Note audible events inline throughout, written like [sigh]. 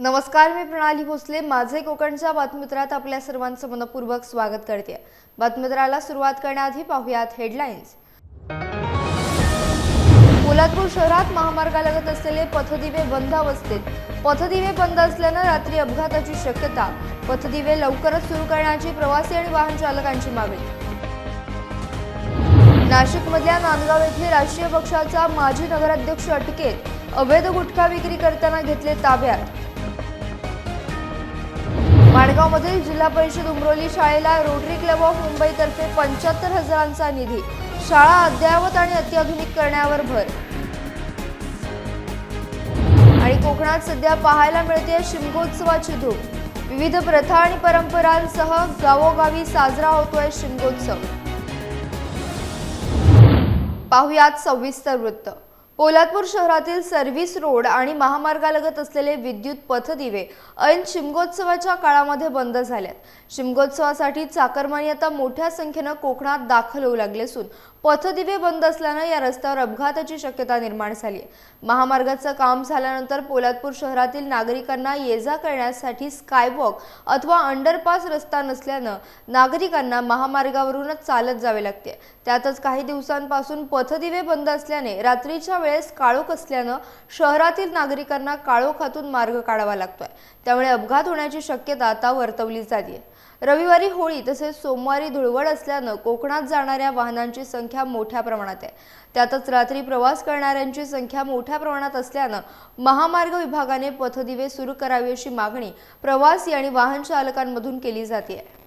नमस्कार मी प्रणाली भोसले. माझे कोकणच्या बातमीत्रात आपल्या सर्वांचं मनपूर्वक स्वागत करते. बातमीत्राला सुरुवात करण्याआधी पाहुयात हेडलाईन्स. पोलादपूर शहरात महामार्गालगत असलेले पथदिवे बंद अवस्थेत. पथदिवे बंद असल्यानं रात्री अपघाताची शक्यता. पथदिवे लवकरच सुरू करण्याची प्रवासी आणि वाहन चालकांची मागणी. नाशिकमधल्या नांदगाव येथील राष्ट्रीय पक्षाचा माजी नगराध्यक्ष अटकेत. अवैध गुटखा विक्री करताना घेतले ताब्यात. माडगावमधील जिल्हा परिषद उमरोली शाळेला रोटरी क्लब ऑफ मुंबईतर्फे पंच्याहत्तर हजारांचा निधी. शाळा अद्ययावत आणि अत्याधुनिक करण्यावर भर. आणि कोकणात सध्या पाहायला मिळते शिमगोत्सवाची धूम. विविध प्रथा आणि परंपरांसह गावोगावी साजरा होतोय शिमगोत्सव. पाहुयात सविस्तर वृत्त. पोलादपूर शहरातील सर्व्हिस रोड आणि महामार्गालगत असलेले विद्युत पथदिवे ऐन शिमगोत्सवाच्या काळामध्ये बंद झाल्यात. शिमगोत्सवासाठी चाकरमानी आता मोठ्या संख्येनं कोकणात दाखल होऊ लागले असून पथदिवे बंद असल्यानं या रस्त्यावर अपघाताची शक्यता निर्माण झाली आहे. महामार्गाचं काम झाल्यानंतर पोलादपूर शहरातील नागरिकांना ये जा करण्यासाठी स्कायवॉक अथवा अंडरपास रस्ता नसल्यानं नागरिकांना महामार्गावरूनच चालत जावे लागते. त्यातच काही दिवसांपासून पथदिवे बंद असल्याने रात्रीच्या वेळेस काळोख असल्यानं शहरातील नागरिकांना काळोखातून मार्ग काढावा लागतोय. त्यामुळे अपघात होण्याची शक्यता आता वर्तवली जाते रविवारी होळी तसेच सोमवारी धुळवड असल्यानं कोकणात जाणाऱ्या वाहनांची संख्या मोठ्या प्रमाणात आहे. त्यातच रात्री प्रवास करणाऱ्यांची संख्या मोठ्या प्रमाणात असल्यानं महामार्ग विभागाने पथदिवे सुरू करावी अशी मागणी प्रवासी आणि वाहन चालकांमधून केली जाते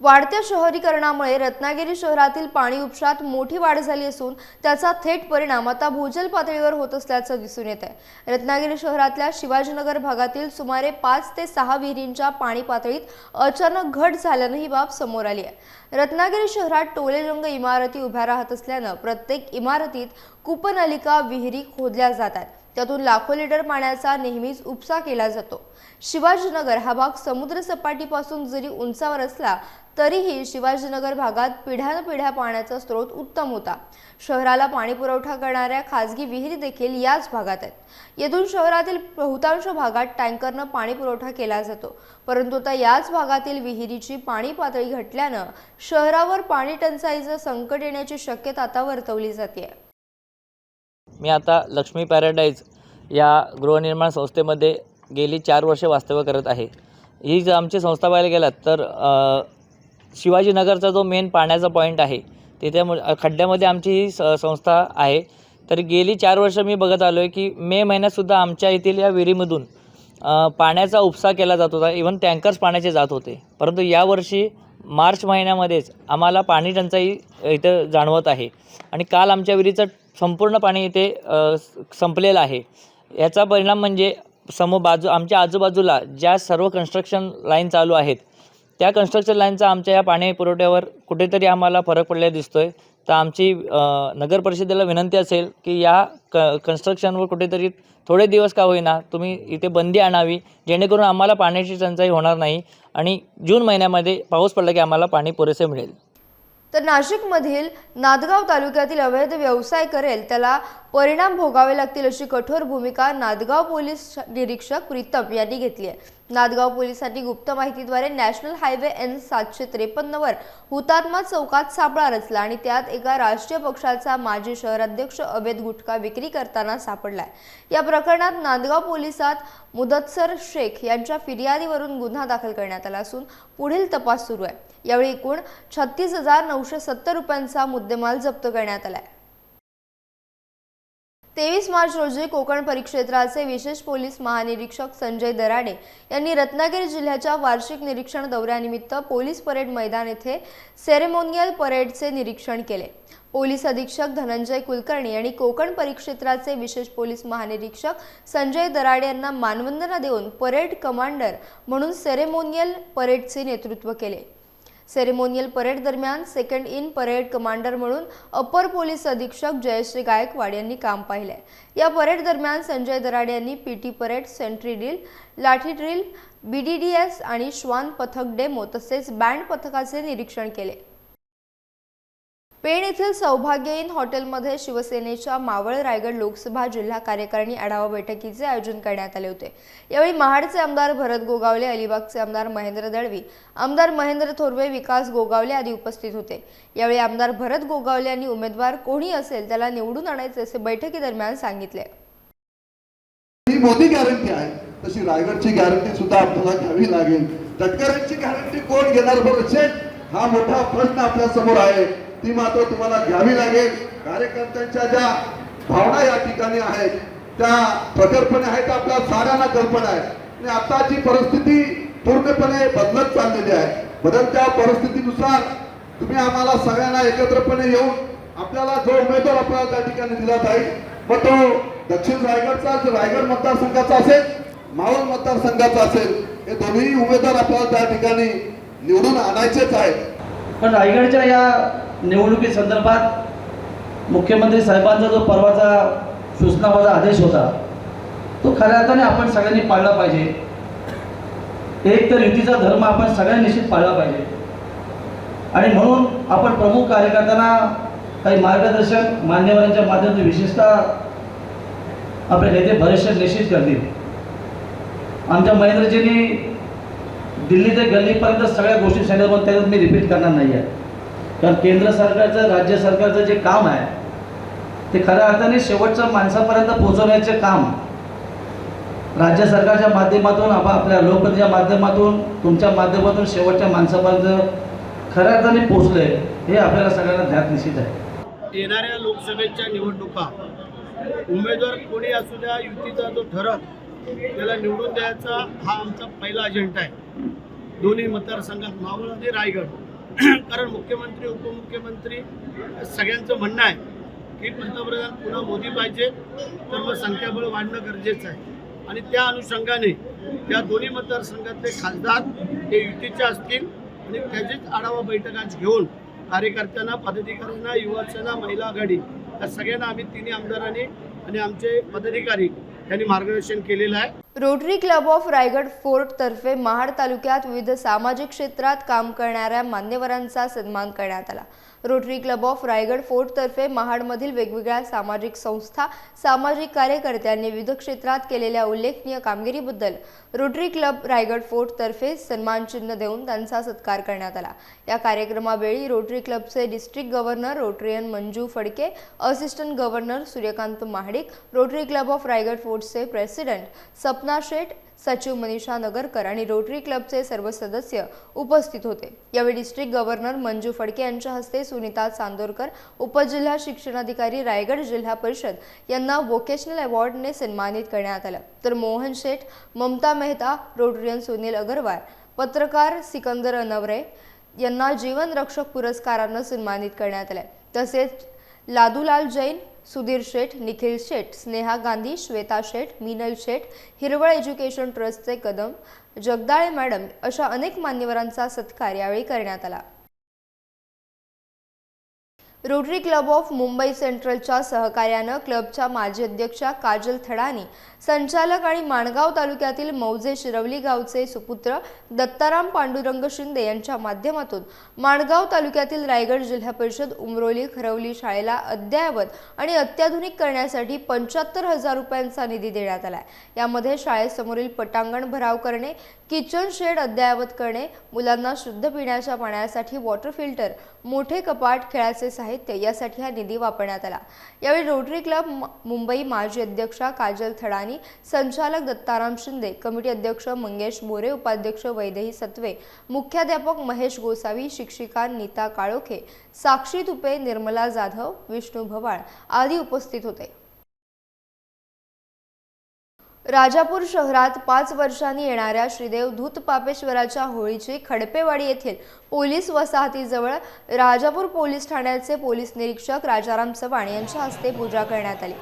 वाढत्या शहरीकरणामुळे रत्नागिरी शहरातील पाणी उपशात मोठी वाढ झाली असून त्याचा थेट परिणाम आता भूजल पातळीवर होत असल्याचं दिसून येत आहे रत्नागिरी शहरातल्या शिवाजीनगर भागातील सुमारे पाच ते सहा विहिरींच्या पाणी पातळीत अचानक घट झाल्यानं ही बाब समोर आली आहे. रत्नागिरी शहरात टोलेजंग इमारती उभ्या राहत असल्यानं प्रत्येक इमारतीत कूपनलिका विहिरी खोदल्या जातात त्यातून लाखो लिटर पाण्याचा नेहमीच उपसा केला जातो. शिवाजीनगर हा भाग समुद्र सपाटीपासून जरी उंचावर असला तरीही शिवाजीनगर भागात पिढ्यानपिढ्या पाण्याचा स्रोत उत्तम होता. शहराला पाणी पुरवठा करणाऱ्या खासगी विहिरी देखील याच भागात आहेत. येथून शहरातील बहुतांश भागात टँकरनं पाणी पुरवठा केला जातो. परंतु आता याच भागातील विहिरीची पाणी पातळी घटल्यानं शहरावर पाणी टंचाईचं संकट येण्याची शक्यता आता वर्तवली जाते. मी आता लक्ष्मी पॅराडाईज या गृहनिर्माण संस्थेमध्ये गेली चार वर्षे वास्तव्य करत आहे. ही जर आमची संस्था पाहायला गेलात तर शिवाजीनगरचा जो मेन पाण्याचा पॉईंट आहे तिथे खड्ड्यामध्ये आमची ही स संस्था आहे. तर गेली चार वर्ष मी बघत आलो आहे की मे महिन्यातसुद्धा आमच्या येथील या विहिरीमधून पाण्याचा उपसा केला जात होता. इव्हन टँकर्स पाण्याचे जात होते. परंतु यावर्षी मार्च महिन्यामध्येच आम्हाला पाणी टंचाई इथं जाणवत आहे. आणि काल आमच्या विहिरीचं संपूर्ण पाणी इथे संपलेलं आहे. याचा परिणाम म्हणजे समो बाजू आमच्या आजूबाजूला ज्या सर्व कन्स्ट्रक्शन लाईन चालू आहेत त्या कन्स्ट्रक्शन लाईनचा आमच्या या पाणी पुरवठ्यावर कुठेतरी आम्हाला फरक पडलेला दिसतो आहे तर आमची नगर परिषदेला विनंती असेल की या क कन्स्ट्रक्शनवर कुठेतरी थोडे दिवस का होईना तुम्ही इथे बंदी आणावी जेणेकरून आम्हाला पाण्याची टंचाई होणार नाही आणि जून महिन्यामध्ये पाऊस पडला की आम्हाला पाणी पुरेसे मिळेल. तर नाशिकमधील नांदगाव तालुक्यातील अवैध व्यवसाय करेल त्याला परिणाम भोगावे लागतील अशी कठोर भूमिका नांदगाव पोलीस निरीक्षक प्रीतम यांनी घेतली आहे. नांदगाव पोलिसांनी गुप्त माहितीद्वारे नॅशनल हायवे एन सातशे त्रेपन्नवर हुतात्मा चौकात सापळा रचला आणि त्यात एका राष्ट्रीय पक्षाचा माजी शहराध्यक्ष अवैध गुटखा विक्री करताना सापडलाय. या प्रकरणात नांदगाव पोलिसात मुदत्सर शेख यांच्या फिर्यादीवरून गुन्हा दाखल करण्यात आला असून पुढील तपास सुरू आहे. यावेळी एकूण छत्तीस हजार नऊशे सत्तर रुपयांचा मुद्देमाल जप्त करण्यात आलाय. तेवीस मार्च रोजी कोकण परिक्षेत्राचे विशेष पोलीस महानिरीक्षक संजय दराडे यांनी रत्नागिरी जिल्ह्याच्या वार्षिक निरीक्षण दौऱ्यानिमित्त पोलीस परेड मैदान येथे सेरेमोनियल परेडचे निरीक्षण केले. पोलीस अधीक्षक धनंजय कुलकर्णी आणि कोकण परिक्षेत्राचे विशेष पोलीस महानिरीक्षक संजय दराडे यांना मानवंदना देऊन परेड कमांडर म्हणून सेरेमोनियल परेडचे नेतृत्व केले. सेरेमोनियल परेड दरम्यान सेकंड इन परेड कमांडर म्हणून अपर पोलीस अधीक्षक जयश्री गायकवाड यांनी काम पाहिलंय. या परेड दरम्यान संजय दराडे यांनी PT parade sentry drill lathi drill BDDS आणि श्वान पथक डेमो तसेच बँड पथकाचे निरीक्षण केले. पेण येथील सौभाग्यहीन हॉटेलमध्ये शिवसेनेच्या मावळ रायगड लोकसभा जिल्हा कार्यकारिणी आढावा बैठकीचे आयोजन करण्यात आले होते. यावेळी महाडचे आमदार भरत गोगावले अलिबागचे आमदार महेंद्र दळवी आमदार महेंद्र थोरवे विकास गोगावले आदी उपस्थित होते. यावेळी आमदार भरत गोगावले यांनी उमेदवार कोणी असेल त्याला निवडून आणायचे असे बैठकीदरम्यान सांगितले. ही मोदी गॅरंटी आहे. तशी रायगडची गॅरंटी सुद्धा आपल्याला घ्यावी लागेल. तटकऱ्यांची गॅरंटी कोण घेणार बरोबर हा मोठा प्रश्न आपल्यासमोर आहे. ती मात्र तुम्हाला घ्यावी लागेल. कार्यकर्त्यांच्या ज्या भावना या ठिकाणी आहेत त्या प्रकल्पने आहेत आपल्या साऱ्यांना कल्पना आहे. आणि आताची परिस्थिती पूर्णपणे बदलत चाललेली आहे. बदलत्या परिस्थितीनुसार तुम्ही आम्हाला सगळ्यांना एकत्रपणे येऊन आपल्याला जो उमेदवार आपल्याला त्या ठिकाणी दिला जाईल मग तो दक्षिण रायगडचा जो रायगड मतदारसंघाचा असेल मावळ मतदारसंघाचा असेल हे दोन्ही उमेदवार आपल्याला त्या ठिकाणी निवडून आणायचेच आहेत. पण रायगडच्या या निवडणुकी संदर्भात मुख्यमंत्री साहेबांचा जो परवाचा सूचनावाचा आदेश होता तो खऱ्या अर्थाने आपण सगळ्यांनी पाळला पाहिजे. एक तर युतीचा धर्म आपण सगळ्यांनी निश्चित पाळला पाहिजे. आणि म्हणून आपण प्रमुख कार्यकर्त्यांना काही मार्गदर्शक मान्यवरांच्या माध्यमातून विशेषतः आपले नेते बरेचसे निश्चित करतील. आमच्या महेंद्रजींनी दिल्ली ते गल्लीपर्यंत सगळ्या गोष्टी सांगितल्या पण त्याच्यात मी रिपीट करणार नाही आहे कारण केंद्र सरकारचं राज्य सरकारचं जे काम आहे ते खऱ्या अर्थाने शेवटच्या माणसापर्यंत पोहोचवण्याचे काम राज्य सरकारच्या माध्यमातून आप आपल्या लोकप्रतिनिधीच्या माध्यमातून तुमच्या माध्यमातून शेवटच्या माणसापर्यंत खऱ्या अर्थाने पोहोचले हे आपल्याला सगळ्यांना ध्यान निश्चित आहे. येणाऱ्या लोकसभेच्या निवडणुका उमेदवार कोणी असू द्या युतीचा जो ठरत त्याला निवडून द्यायचा हा आमचा पहिला अजेंडा आहे. दोन्ही मतदारसंघात मावळ आणि रायगड. [clears throat] कारण मुख्यमंत्री उपमुख्यमंत्री सगळ्यांचं म्हणणं आहे की पंतप्रधान पुन्हा मोदी पाहिजे तर मग संख्याबळ वाढणं गरजेचं आहे. आणि त्या अनुषंगाने त्या दोन्ही मतदारसंघातले खासदार हे युतीचे असतील आणि त्याचीच आढावा बैठक घेऊन कार्यकर्त्यांना पदाधिकाऱ्यांना युवासेना महिला आघाडी या सगळ्यांना आम्ही तिन्ही आमदारांनी आणि आमचे पदाधिकारी त्यांनी मार्गदर्शन केलेलं आहे. Rotary Club of Raigad Fort तर्फे महाड तालुक्यात विविध सामाजिक क्षेत्रात काम करणाऱ्या मान्यवरांचा सन्मान करण्यात आला. Rotary Club of Raigad Fort तर्फे महाडमधील वेगवेगळ्या सामाजिक संस्था सामाजिक कार्यकर्त्यांनी विविध क्षेत्रात केलेल्या उल्लेखनीय कामगिरीबद्दल रोटरी क्लब रायगड फोर्ट तर्फे देऊन त्यांचा सत्कार करण्यात आला. या कार्यक्रमावेळी रोटरी क्लबचे district governor Rotarian Manju Phadke assistant governor Suryakant Mahadik Rotary Club of Raigad फोर्टचे president Sapna Sheth सचिव मनीषा नगरकर आणि रोटरी क्लबचे सर्व सदस्य उपस्थित होते. यावेळी डिस्ट्रिक्ट गव्हर्नर मंजू फडके यांच्या हस्ते सुनीता चांदोरकर उपजिल्हा शिक्षणाधिकारी रायगड जिल्हा परिषद यांना वोकेशनल अवॉर्डने सन्मानित करण्यात आलं. तर मोहन शेठ ममता मेहता रोटरियन सुनील अगरवाल पत्रकार सिकंदर अनवरे यांना जीवन रक्षक पुरस्कारानं सन्मानित करण्यात आले. तसेच लादूलाल जैन सुधीर शेठ निखिल शेठ स्नेहा गांधी श्वेता शेठ मिनल शेठ हिरवळ एज्युकेशन ट्रस्टचे कदम जगदाळे मॅडम अशा अनेक मान्यवरांचा सत्कार यावेळी करण्यात आला. रोटरी क्लब ऑफ मुंबई सेंट्रलच्या सहकार्यानं क्लबच्या माजी अध्यक्षा काजल थडानी संचालक आणि माणगाव तालुक्यातील मौजे शिरवली गावचे सुपुत्र दत्ताराम पांडुरंग शिंदे यांच्या माध्यमातून माणगाव तालुक्यातील रायगड जिल्हा परिषद उमरोली खरवली शाळेला अद्ययावत आणि अत्याधुनिक करण्यासाठी पंच्याहत्तर हजार रुपयांचा निधी देण्यात आला यामध्ये शाळेसमोरील पटांगण भराव करणे किचन शेड अद्ययावत करणे मुलांना शुद्ध पिण्याच्या पाण्यासाठी वॉटर फिल्टर मोठे कपाट खेळाचे साहित्य यासाठी हा निधी वापरण्यात आला. यावेळी रोटरी क्लब मुंबई माजी अध्यक्षा काजल थडानी संचालक दत्ताराम शिंदे कमिटी अध्यक्ष मंगेश मोरे उपाध्यक्ष वैदेही सत्वे मुख्याध्यापक महेश गोसावी शिक्षिका नीता काळोखे साक्षी तुपे निर्मला जाधव विष्णू भवाळ आदी उपस्थित होते. राजापूर शहरात पाच वर्षांनी येणाऱ्या श्रीदेव धूत पापेश्वराच्या होळीची खडपेवाडी येथील पोलीस वसाहतीजवळ राजापूर पोलीस ठाण्याचे पोलीस निरीक्षक राजाराम चव्हाण यांच्या हस्ते पूजा करण्यात आली.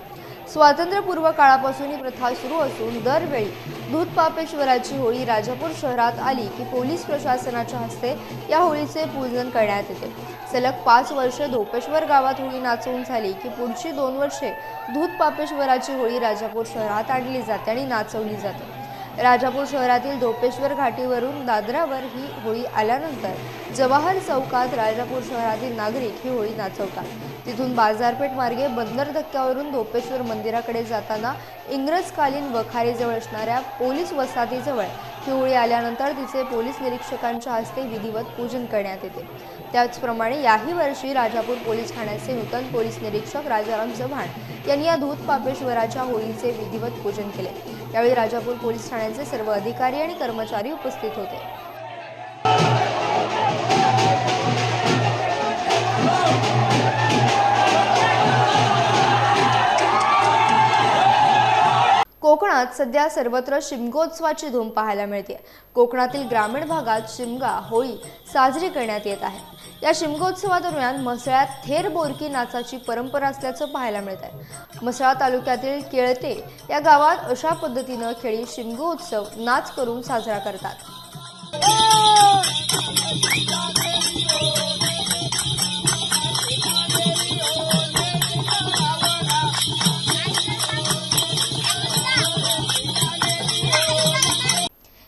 स्वातंत्र्यपूर्व काळापासून ही प्रथा सुरू असून दरवेळी दूध पापेश्वराची होळी राजापूर शहरात आली की पोलीस प्रशासनाच्या हस्ते या होळीचे पूजन करण्यात येते. सलग पाच वर्षे धोपेश्वर गावात होळी नाचवून झाली की पुढची दोन वर्षे दूध पापेश्वराची होळी राजापूर शहरात आणली जाते आणि नाचवली जाते. राजापूर शहरातील धोपेश्वर घाटीवरून दादरावर ही होळी आल्यानंतर जवाहर चौकात राजापूर शहरातील नागरिक ही होळी नाचवतात. तिथून बाजारपेठ मार्गे बंदर धक्क्यावरून धोपेश्वर मंदिराकडे जाताना इंग्रजकालीन वखारीजवळ असणाऱ्या पोलीस वसाहतीजवळ पिवळी आल्यानंतर तिचे पोलीस निरीक्षकांच्या हस्ते विधिवत पूजन करण्यात येते. त्याचप्रमाणे याही वर्षी राजापूर पोलीस ठाण्याचे नूतन पोलीस निरीक्षक राजाराम चव्हाण यांनी या धूत पापेश्वराच्या होळीचे विधिवत पूजन केले. यावेळी राजापूर पोलीस ठाण्याचे सर्व अधिकारी आणि कर्मचारी उपस्थित होते. कोकणात सध्या सर्वत्र शिमगोत्सवाची धूम पाहायला मिळते. कोकणातील ग्रामीण भागात शिमगा होळी साजरी करण्यात येत आहे. या शिमगोत्सवादरम्यान म्हसळ्यात थेर बोरकी नाचाची परंपरा असल्याचं पाहायला मिळत आहे. म्हसळा तालुक्यातील केळते या गावात अशा पद्धतीनं खेळी शिमगोत्सव नाच करून साजरा करतात.